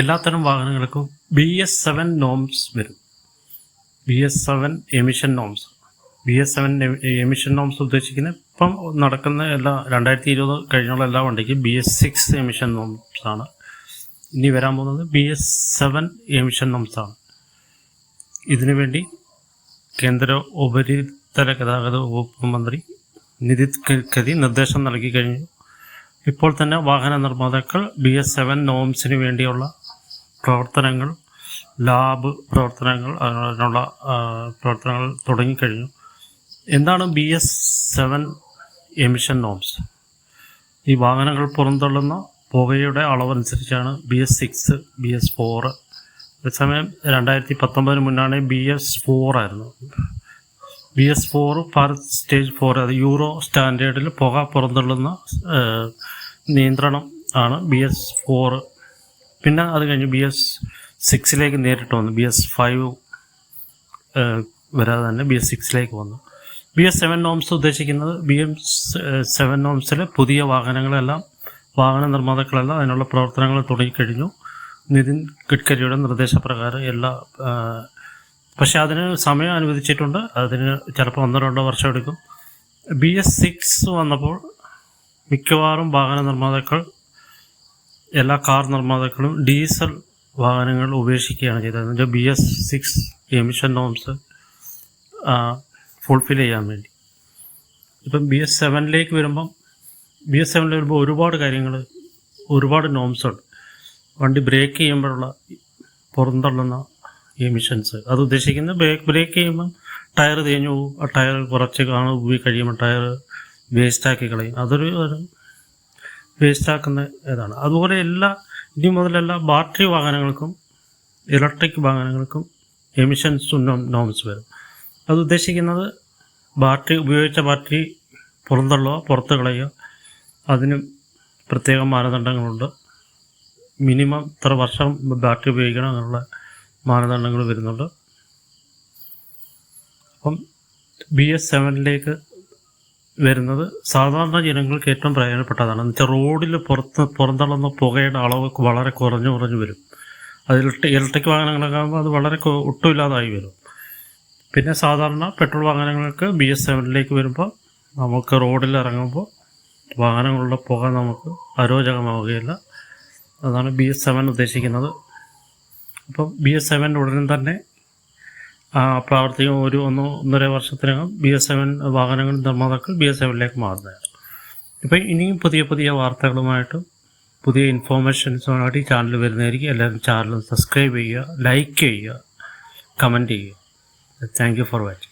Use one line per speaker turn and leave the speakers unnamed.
എല്ലാത്തരം വാഹനങ്ങൾക്കും B S seven norms വരും. B S seven emission norms B S seven emission norms ഉദ്ദേശിക്കുന്ന ഇപ്പം നടക്കുന്ന എല്ലാ രണ്ടായിരത്തി ഇരുപത് കഴിഞ്ഞുള്ള എല്ലാ വണ്ടിക്കും B S six emission norms ആണ്. ഇനി വരാൻ പോകുന്നത് B S seven emission norms ആണ്. ഇതിനു വേണ്ടി കേന്ദ്ര ഉപരിതല ഗതാഗത വകുപ്പ് മന്ത്രി നിതിൻ ഗഡ്കരി നിർദ്ദേശം നൽകി കഴിഞ്ഞു. ഇപ്പോൾ തന്നെ വാഹന നിർമ്മാതാക്കൾ ബി എസ് സെവൻ നോംസിന് വേണ്ടിയുള്ള പ്രവർത്തനങ്ങൾ ലാബ് പ്രവർത്തനങ്ങൾ അതിനുള്ള പ്രവർത്തനങ്ങൾ തുടങ്ങിക്കഴിഞ്ഞു. എന്താണ് B S seven emission norms ഈ വാഹനങ്ങൾ പുറന്തള്ളുന്ന പുകയുടെ അളവനുസരിച്ചാണ് B S six B S four അതേസമയം രണ്ടായിരത്തി പത്തൊമ്പതിന് മുന്നാണ് ബി എസ് ഫോർ ആയിരുന്നു. B S four Bharat stage four അത് യൂറോ സ്റ്റാൻഡേർഡിൽ പുക പുറന്തള്ളുന്ന നിയന്ത്രണം ആണ് ബി എസ് ഫോർ പിന്നെ അത് കഴിഞ്ഞ് ബി എസ് സിക്സിലേക്ക് നേരിട്ട് വന്നു. ബി എസ് ഫൈവ് വരാതെ തന്നെ ബി എസ് സിക്സിലേക്ക് വന്നു. ബി എസ് സെവൻ നോംസ് ഉദ്ദേശിക്കുന്നത് ബി എം സെവൻ നോംസിലെ പുതിയ വാഹനങ്ങളെല്ലാം വാഹന നിർമ്മാതാക്കളെല്ലാം അതിനുള്ള പ്രവർത്തനങ്ങൾ തുടങ്ങിക്കഴിഞ്ഞു. നിതിൻ ഗഡ്കരിയുടെ നിർദ്ദേശപ്രകാരം എല്ലാ പക്ഷെ അതിന് സമയം അനുവദിച്ചിട്ടുണ്ട്. അതിന് ചിലപ്പോൾ ഒന്നോ രണ്ടോ വർഷം എടുക്കും. ബി എസ് സിക്സ് വന്നപ്പോൾ മിക്കവാറും വാഹന നിർമ്മാതാക്കൾ എല്ലാ കാർ നിർമ്മാതാക്കളും ഡീസൽ വാഹനങ്ങൾ ഉപേക്ഷിക്കുകയാണ് ചെയ്തത്. എന്നുവെച്ചാൽ B S six emission norms fulfil ചെയ്യാൻ വേണ്ടി. ഇപ്പം ബി എസ് സെവനിലേക്ക് വരുമ്പം ബി എസ് സെവനിൽ വരുമ്പോൾ ഒരുപാട് കാര്യങ്ങൾ ഒരുപാട് നോംസ് ഉണ്ട്. വണ്ടി ബ്രേക്ക് ചെയ്യുമ്പോഴുള്ള പുറന്തള്ളുന്ന എമിഷൻസ് അത് ഉദ്ദേശിക്കുന്നത് ബ്രേക്ക് ബ്രേക്ക് ചെയ്യുമ്പം ടയർ തേഞ്ഞു പോകും. ആ ടയർ കുറച്ച് കാണു പോയി കഴിയുമ്പോൾ ടയർ വേസ്റ്റാക്കി കളയും. അതൊരു വേസ്റ്റാക്കുന്ന ഇതാണ്. അതുപോലെ എല്ലാ ഇനി മുതലെല്ലാ ബാറ്ററി വാഹനങ്ങൾക്കും ഇലക്ട്രിക് വാഹനങ്ങൾക്കും എമിഷൻസ് നോംസ് വരും. അത് ഉദ്ദേശിക്കുന്നത് ബാറ്ററി ഉപയോഗിച്ച ബാറ്ററി പുറന്തള്ളുക പുറത്ത് കളയുക അതിനും പ്രത്യേക മാനദണ്ഡങ്ങളുണ്ട്. മിനിമം ഇത്ര വർഷം ബാറ്ററി ഉപയോഗിക്കണം എന്നുള്ള മാനദണ്ഡങ്ങൾ വരുന്നുണ്ട്. അപ്പം ബി എസ് സെവനിലേക്ക് വരുന്നത്. സാധാരണ ജനങ്ങൾക്ക് ഏറ്റവും പ്രയോജനപ്പെട്ടതാണ്. എന്ന് വെച്ചാൽ റോഡിൽ പുറത്ത് പുറന്തള്ളുന്ന പുകയുടെ അളവ് വളരെ കുറഞ്ഞു കുറഞ്ഞു വരും. അതിൽ ഇലക്ട്രിക് വാഹനങ്ങളൊക്കെ ആകുമ്പോൾ അത് വളരെ ഒട്ടുമില്ലാതായി വരും. പിന്നെ സാധാരണ പെട്രോൾ വാഹനങ്ങൾക്ക് ബി എസ് സെവനിലേക്ക് വരുമ്പോൾ നമുക്ക് റോഡിൽ ഇറങ്ങുമ്പോൾ വാഹനങ്ങളുടെ പുക നമുക്ക് അരോചകമാവുകയില്ല. അതാണ് ബി എസ് സെവൻ ഉദ്ദേശിക്കുന്നത്. അപ്പം ബി എസ് സെവൻ ഉടനെ തന്നെ പ്രാവർത്തികം ഒരു ഒന്ന് ഒന്നര വർഷത്തിനകം ബി എസ് സെവൻ വാഹനങ്ങൾ നിർമ്മാതാക്കൾ ബി എസ് സെവനിലേക്ക് മാറുന്നതാണ്. ഇപ്പം ഇനിയും പുതിയ പുതിയ വാർത്തകളുമായിട്ടും പുതിയ ഇൻഫോർമേഷൻസുമായിട്ട് ഈ ചാനൽ വരുന്നതായിരിക്കും. എല്ലാവരും ചാനൽ സബ്സ്ക്രൈബ് ചെയ്യുക ലൈക്ക് ചെയ്യുക കമന്റ് ചെയ്യുക. Thank you for watching